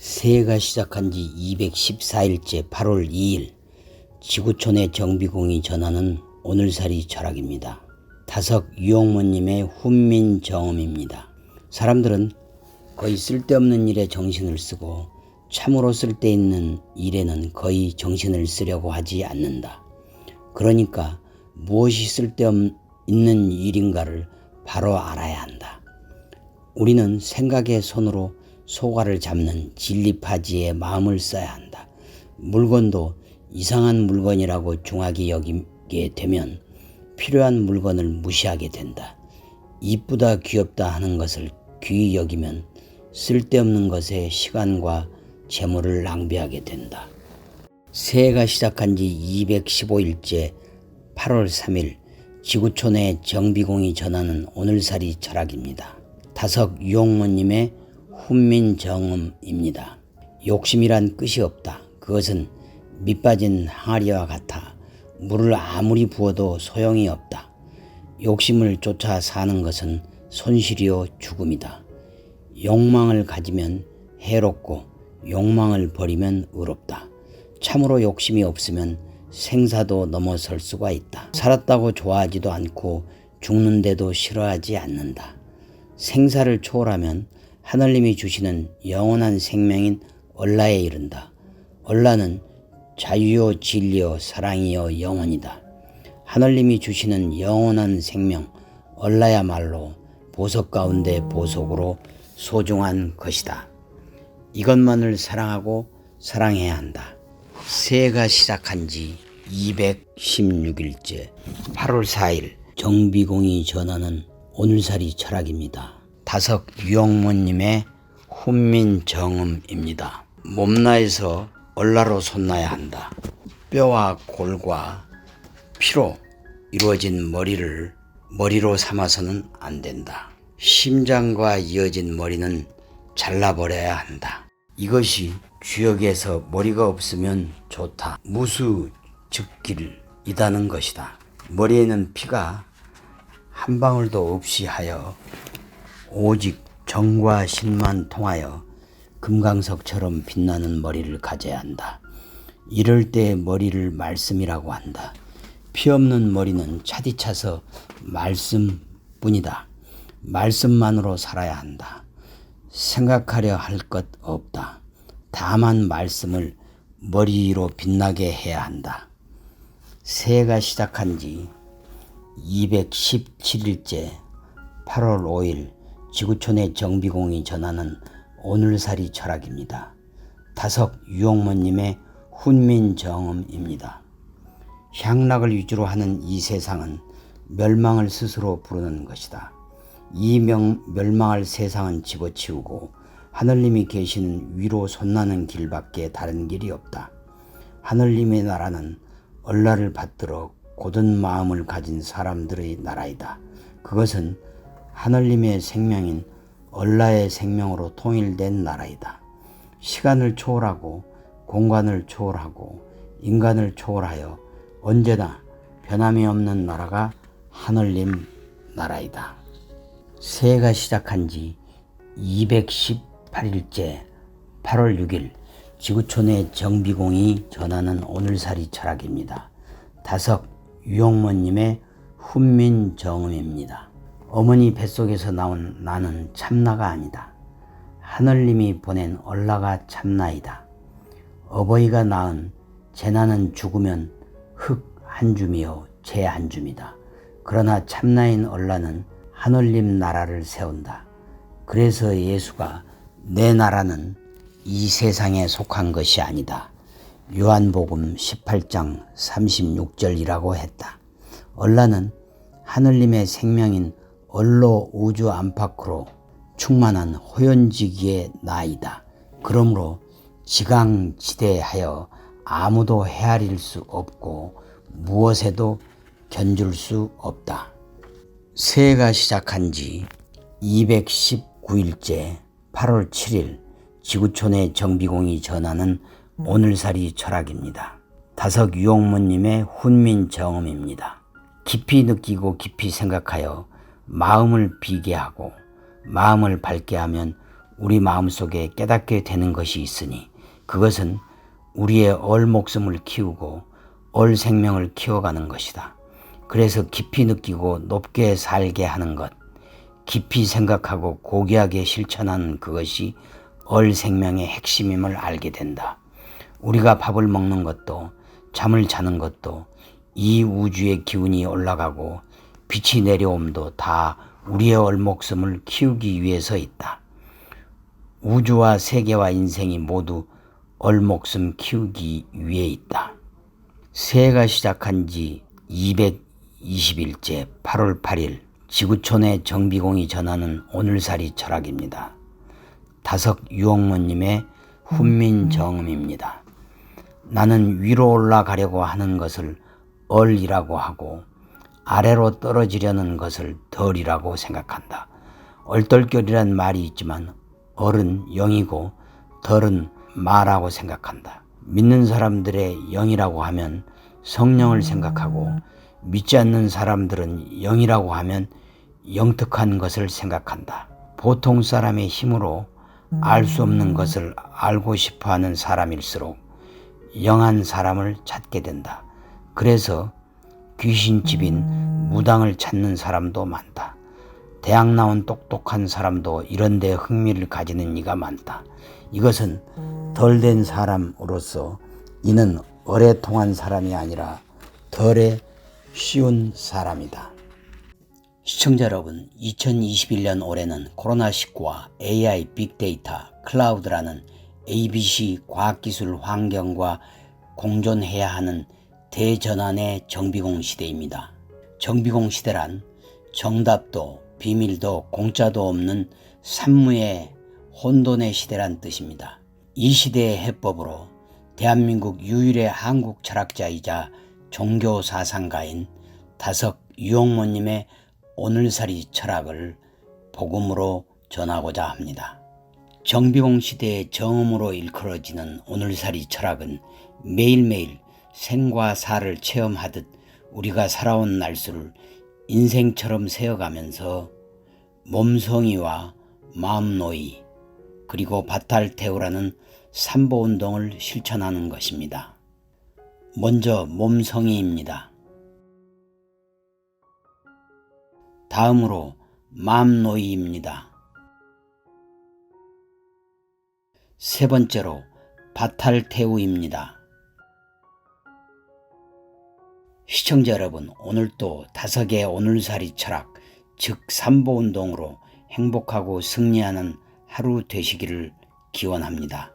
새해가 시작한 지 214일째 8월 2일 지구촌의 정비공이 전하는 오늘살이 철학입니다. 다석 유용모님의 훈민정음입니다. 사람들은 거의 쓸데없는 일에 정신을 쓰고 참으로 쓸데있는 일에는 거의 정신을 쓰려고 하지 않는다. 그러니까 무엇이 쓸데없는 일인가를 바로 알아야 한다. 우리는 생각의 손으로 소가를 잡는 진리파지에 마음을 써야 한다. 물건도 이상한 물건이라고 중하게 여기게 되면 필요한 물건을 무시하게 된다. 이쁘다 귀엽다 하는 것을 귀히 여기면 쓸데없는 것에 시간과 재물을 낭비하게 된다. 새해가 시작한 지 215일째 8월 3일 지구촌의 정비공이 전하는 오늘살이 철학입니다. 다석 유용모님의 훈민정음입니다. 욕심이란 끝이 없다. 그것은 밑빠진 항아리와 같아 물을 아무리 부어도 소용이 없다. 욕심을 쫓아 사는 것은 손실이요 죽음이다. 욕망을 가지면 해롭고 욕망을 버리면 의롭다. 참으로 욕심이 없으면 생사도 넘어설 수가 있다. 살았다고 좋아하지도 않고 죽는데도 싫어하지 않는다. 생사를 초월하면 하늘님이 주시는 영원한 생명인 얼라에 이른다. 얼라는 자유요 진리요 사랑이요 영원이다. 하늘님이 주시는 영원한 생명 얼라야말로 보석 가운데 보석으로 소중한 것이다. 이것만을 사랑하고 사랑해야 한다. 새해가 시작한 지 216일째 8월 4일 정비공이 전하는 오늘살이 철학입니다. 다석 유영모님의 훈민정음입니다. 몸나에서 얼라로 솟나야 한다. 뼈와 골과 피로 이루어진 머리를 머리로 삼아서는 안 된다. 심장과 이어진 머리는 잘라버려야 한다. 이것이 주역에서 머리가 없으면 좋다. 무수 즉길이다는 것이다. 머리에는 피가 한 방울도 없이 하여 오직 정과 신만 통하여 금강석처럼 빛나는 머리를 가져야 한다. 이럴 때 머리를 말씀이라고 한다. 피 없는 머리는 차디차서 말씀뿐이다. 말씀만으로 살아야 한다. 생각하려 할 것 없다. 다만 말씀을 머리로 빛나게 해야 한다. 새해가 시작한 지 217일째 8월 5일 지구촌의 정비공이 전하는 오늘살이 철학입니다. 다석 유용모님의 훈민정음입니다. 향락을 위주로 하는 이 세상은 멸망을 스스로 부르는 것이다. 이 명, 멸망할 세상은 집어치우고 하늘님이 계시는 위로 솟나는 길밖에 다른 길이 없다. 하늘님의 나라는 얼라를 받들어 고든 마음을 가진 사람들의 나라이다. 그것은 하늘님의 생명인 얼라의 생명으로 통일된 나라이다. 시간을 초월하고 공간을 초월하고 인간을 초월하여 언제나 변함이 없는 나라가 하늘님 나라이다. 새해가 시작한 지 218일째 8월 6일 지구촌의 정비공이 전하는 오늘살이 철학입니다. 다석 유용모님의 훈민정음입니다. 어머니 뱃속에서 나온 나는 참나가 아니다. 하늘님이 보낸 얼라가 참나이다. 어버이가 낳은 제 나는 죽으면 흙 한 줌이요 재 한 줌이다. 그러나 참나인 얼라는 하늘님 나라를 세운다. 그래서 예수가 내 나라는 이 세상에 속한 것이 아니다. 요한복음 18장 36절이라고 했다. 얼라는 하늘님의 생명인 얼로 우주 안팎으로 충만한 호연지기의 나이다. 그러므로 지강지대하여 아무도 헤아릴 수 없고 무엇에도 견줄 수 없다. 새해가 시작한 지 219일째 8월 7일 지구촌의 정비공이 전하는 오늘살이 철학입니다. 다석 유용모님의 훈민정음입니다. 깊이 느끼고 깊이 생각하여 마음을 비게 하고 마음을 밝게 하면 우리 마음속에 깨닫게 되는 것이 있으니 그것은 우리의 얼 목숨을 키우고 얼 생명을 키워가는 것이다. 그래서 깊이 느끼고 높게 살게 하는 것, 깊이 생각하고 고귀하게 실천하는 그것이 얼 생명의 핵심임을 알게 된다. 우리가 밥을 먹는 것도 잠을 자는 것도 이 우주의 기운이 올라가고 빛이 내려옴도 다 우리의 얼목숨을 키우기 위해서 있다. 우주와 세계와 인생이 모두 얼목숨 키우기 위해 있다. 새해가 시작한 지 220일째 8월 8일 지구촌의 정비공이 전하는 오늘살이 철학입니다. 다석 유옥모님의 훈민정음입니다. 나는 위로 올라가려고 하는 것을 얼이라고 하고 아래로 떨어지려는 것을 덜이라고 생각한다. 얼떨결이란 말이 있지만 얼은 영이고 덜은 마라고 생각한다. 믿는 사람들의 영이라고 하면 성령을 생각하고 믿지 않는 사람들은 영이라고 하면 영특한 것을 생각한다. 보통 사람의 힘으로 알 수 없는 것을 알고 싶어 하는 사람일수록 영한 사람을 찾게 된다. 그래서 귀신집인 무당을 찾는 사람도 많다. 대학 나온 똑똑한 사람도 이런 데 흥미를 가지는 이가 많다. 이것은 덜 된 사람으로서 이는 어뢰 통한 사람이 아니라 덜에 쉬운 사람이다. 시청자 여러분, 2021년 올해는 코로나19와 AI, 빅데이터, 클라우드라는 ABC 과학기술 환경과 공존해야 하는 대전환의 정비공 시대입니다. 정비공 시대란 정답도 비밀도 공짜도 없는 산무의 혼돈의 시대란 뜻입니다. 이 시대의 해법으로 대한민국 유일의 한국 철학자이자 종교 사상가인 다석 유옥모님의 오늘살이 철학을 복음으로 전하고자 합니다. 정비공 시대의 정음으로 일컬어지는 오늘살이 철학은 매일매일 생과 사를 체험하듯 우리가 살아온 날수를 인생처럼 세어가면서 몸성이와 마음노이 그리고 바탈테오라는 삼보운동을 실천하는 것입니다. 먼저 몸성이입니다. 다음으로 마음노이입니다. 세 번째로 바탈테우입니다. 시청자 여러분, 오늘도 다섯의 오늘살이 철학, 즉 삼보운동으로 행복하고 승리하는 하루 되시기를 기원합니다.